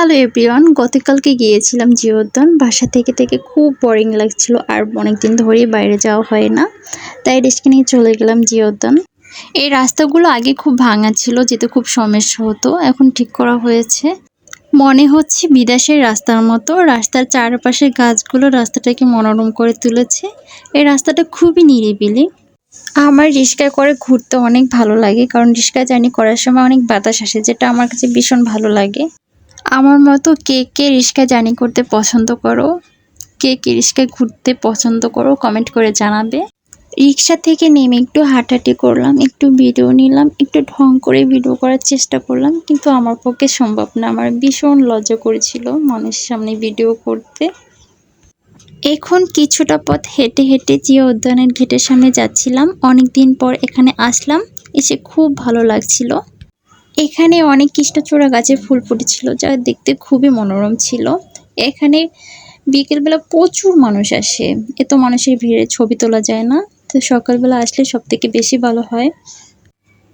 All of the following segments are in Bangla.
হ্যালো এভরিওয়ান, গতকালকে গিয়েছিলাম জিও উদ্যান বাসা থেকে থেকে খুব বোরিং লাগছিল আর অনেকদিন ধরেই বাইরে যাওয়া হয় না। তাই রিস্কে নিয়ে চলে গেলাম জিও উদ্যান এই রাস্তাগুলো আগে খুব ভাঙা ছিল, যেতে খুব সমস্যা হতো। এখন ঠিক করা হয়েছে। মনে হচ্ছে বিদেশের রাস্তার মতো। রাস্তার চারপাশে গাছগুলো রাস্তাটাকে মনোরম করে তুলেছে। এই রাস্তাটা খুবই নিরিবিলি। আমার রিক্সায় করে ঘুরতে অনেক ভালো লাগে, কারণ রিক্সা জার্নি করার সময় অনেক বাতাস আসে, যেটা আমার কাছে ভীষণ ভালো লাগে। আমার মতো কে কে রিক্সা জার্নি করতে পছন্দ করো? কে কে রিক্সায় ঘুরতে পছন্দ করো? কমেন্ট করে জানাবে। রিক্সা থেকে নেমে একটু হাঁটাহাঁটি করলাম, একটু ভিডিও নিলাম, একটু ঢং করে ভিডিও করার চেষ্টা করলাম, কিন্তু আমার পক্ষে সম্ভব না। আমার ভীষণ লজ্জা করেছিল মানুষের সামনে ভিডিও করতে। এখন কিছুটা পথ হেঁটে হেঁটে জিয়া উদ্যানের ঘেটের সামনে যাচ্ছিলাম। অনেক দিন পর এখানে আসলাম, এসে খুব ভালো লাগছিল। এখানে অনেক কৃষ্ণচূড়া গাছে ফুল ফুটেছিল, যা দেখতে খুবই মনোরম ছিল। এখানে বিকেলবেলা প্রচুর মানুষ আসে। এত মানুষের ভিড়ে ছবি তোলা যায় না, তো সকালবেলা আসলে সব থেকে বেশি ভালো হয়।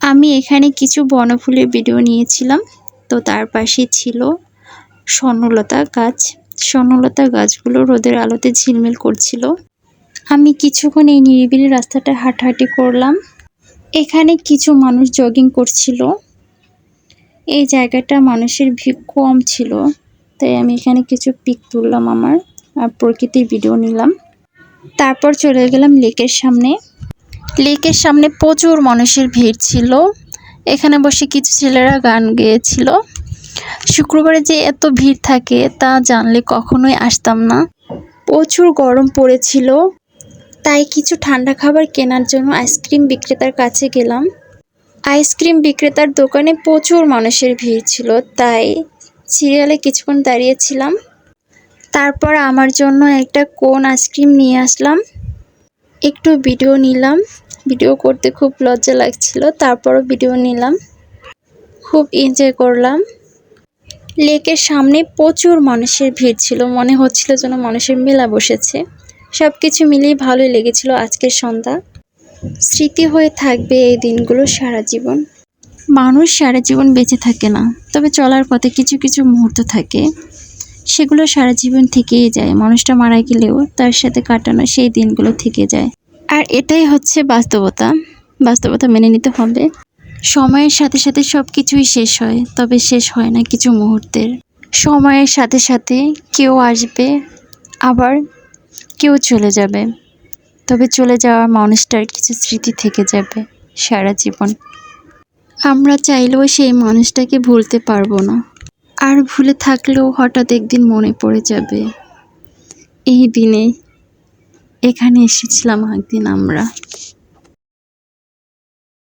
আমি এখানে কিছু বনফুলের ভিডিও নিয়েছিলাম, তো তার পাশে ছিল স্বর্ণলতা গাছ। স্বর্ণলতা গাছগুলো রোদের আলোতে ঝিলমিল করছিল। আমি কিছুক্ষণ এই নিরিবিলি রাস্তাটা হাঁটাহাঁটি করলাম। এখানে কিছু মানুষ জগিং করছিল। এই জায়গাটা মানুষের ভিড় কম ছিল, তাই আমি এখানে কিছু পিক তুললাম আমার আর প্রকৃতির ভিডিও নিলাম। তারপর চলে গেলাম লেকের সামনে। লেকের সামনে প্রচুর মানুষের ভিড় ছিল। এখানে বসে কিছু ছেলেরা গান গেয়েছিল। শুক্রবারে যে এত ভিড় থাকে তা জানলে কখনোই আসতাম না। প্রচুর গরম পড়েছিল, তাই কিছু ঠান্ডা খাবার কেনার জন্য আইসক্রিম বিক্রেতার কাছে গেলাম। আইসক্রিম বিক্রেতার দোকানে প্রচুর মানুষের ভিড় ছিল, তাই সিরিয়ালে কিছুক্ষণ দাঁড়িয়েছিলাম। তারপর আমার জন্য একটা কোন আইসক্রিম নিয়ে আসলাম। একটু ভিডিও নিলাম। ভিডিও করতে খুব লজ্জা লাগছিল, তারপরও ভিডিও নিলাম। খুব এনজয় করলাম। লেকের সামনে প্রচুর মানুষের ভিড় ছিল, মনে হচ্ছিল যেন মানুষের মেলা বসেছে। সব কিছু মিলিয়ে ভালোই লেগেছিল আজকের সন্ধ্যা। স্মৃতি হয়ে থাকবে এই দিনগুলো সারা জীবন। মানুষ সারা জীবন বেঁচে থাকে না তবে চলার পথে কিছু কিছু মুহূর্ত থাকে। সেগুলো সারা জীবন থেকেই যায় মানুষটা মারা গেলেও তার সাথে কাটানো সেই দিনগুলো থেকে যায়। আর এটাই হচ্ছে বাস্তবতা। বাস্তবতা মেনে নিতে হবে। সময়ের সাথে সাথে সব কিছুই শেষ হয় তবে শেষ হয় না কিছু মুহূর্তের। সময়ের সাথে সাথে কেউ আসবে আবার কেউ চলে যাবে। তবে চলে যাওয়া মানুষটার কিছু স্মৃতি থেকে যাবে সারা জীবন। আমরা চাইলেও সেই মানুষটাকে ভুলতে পারব না। আর ভুলে থাকলেও হঠাৎ একদিন মনে পড়ে যাবে। এই দিনে এখানে এসেছিলাম একদিন আমরা।